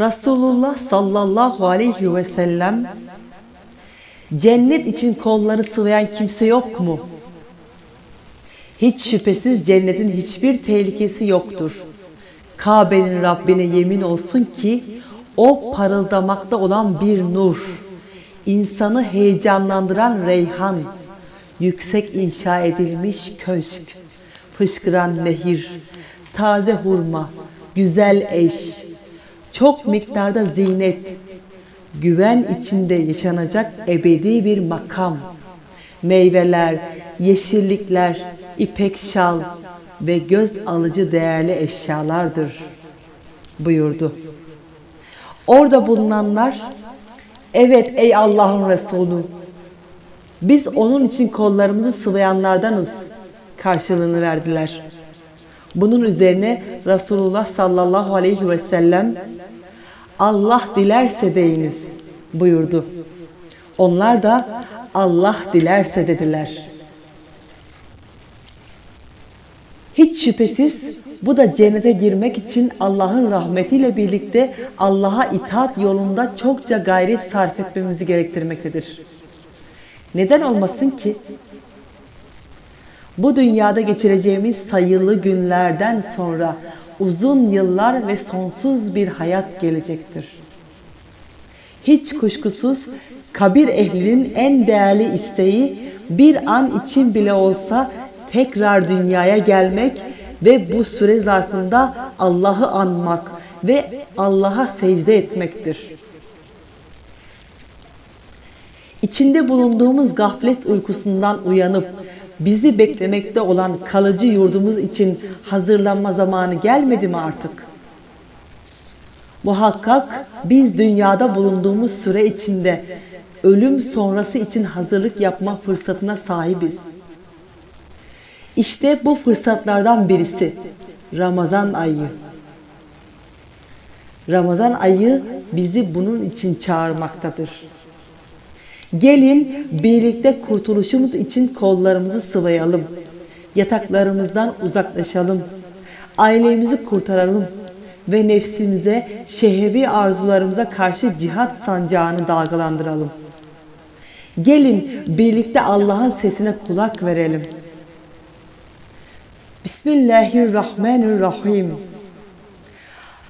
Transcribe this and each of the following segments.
Resulullah sallallahu aleyhi ve sellem cennet için kolları sıvayan kimse yok mu? Hiç şüphesiz cennetin hiçbir tehlikesi yoktur. Kabe'nin Rabbine yemin olsun ki o parıldamakta olan bir nur, insanı heyecanlandıran reyhan, yüksek inşa edilmiş köşk, fışkıran nehir, taze hurma, güzel eş, çok miktarda zinet, güven içinde yaşanacak ebedi bir makam, meyveler, yeşillikler, ipek şal ve göz alıcı değerli eşyalardır buyurdu. Orada bulunanlar, evet ey Allah'ın Resulü, biz onun için kollarımızı sıvayanlardanız karşılığını verdiler. Bunun üzerine Resulullah sallallahu aleyhi ve sellem Allah dilerse deyiniz buyurdu. Onlar da Allah dilerse dediler. Hiç şüphesiz bu da cennete girmek için Allah'ın rahmetiyle birlikte Allah'a itaat yolunda çokça gayret sarf etmemizi gerektirmektedir. Neden olmasın ki? Bu dünyada geçireceğimiz sayılı günlerden sonra uzun yıllar ve sonsuz bir hayat gelecektir. Hiç kuşkusuz kabir ehlinin en değerli isteği bir an için bile olsa tekrar dünyaya gelmek ve bu süre zarfında Allah'ı anmak ve Allah'a secde etmektir. İçinde bulunduğumuz gaflet uykusundan uyanıp bizi beklemekte olan kalıcı yurdumuz için hazırlanma zamanı gelmedi mi artık? Muhakkak biz dünyada bulunduğumuz süre içinde ölüm sonrası için hazırlık yapma fırsatına sahibiz. İşte bu fırsatlardan birisi Ramazan ayı. Ramazan ayı bizi bunun için çağırmaktadır. Gelin birlikte kurtuluşumuz için kollarımızı sıvayalım. Yataklarımızdan uzaklaşalım. Ailemizi kurtaralım ve nefsimize, şehvi arzularımıza karşı cihat sancağını dalgalandıralım. Gelin birlikte Allah'ın sesine kulak verelim. Bismillahirrahmanirrahim.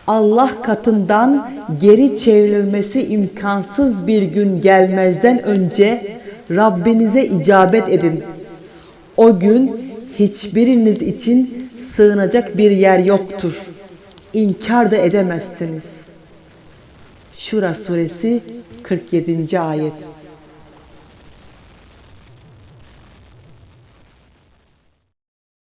Allah katından geri çevrilmesi imkansız bir gün gelmezden önce Rabbinize icabet edin. O gün hiçbiriniz için sığınacak bir yer yoktur. İnkar da edemezsiniz. Şura suresi 47. ayet.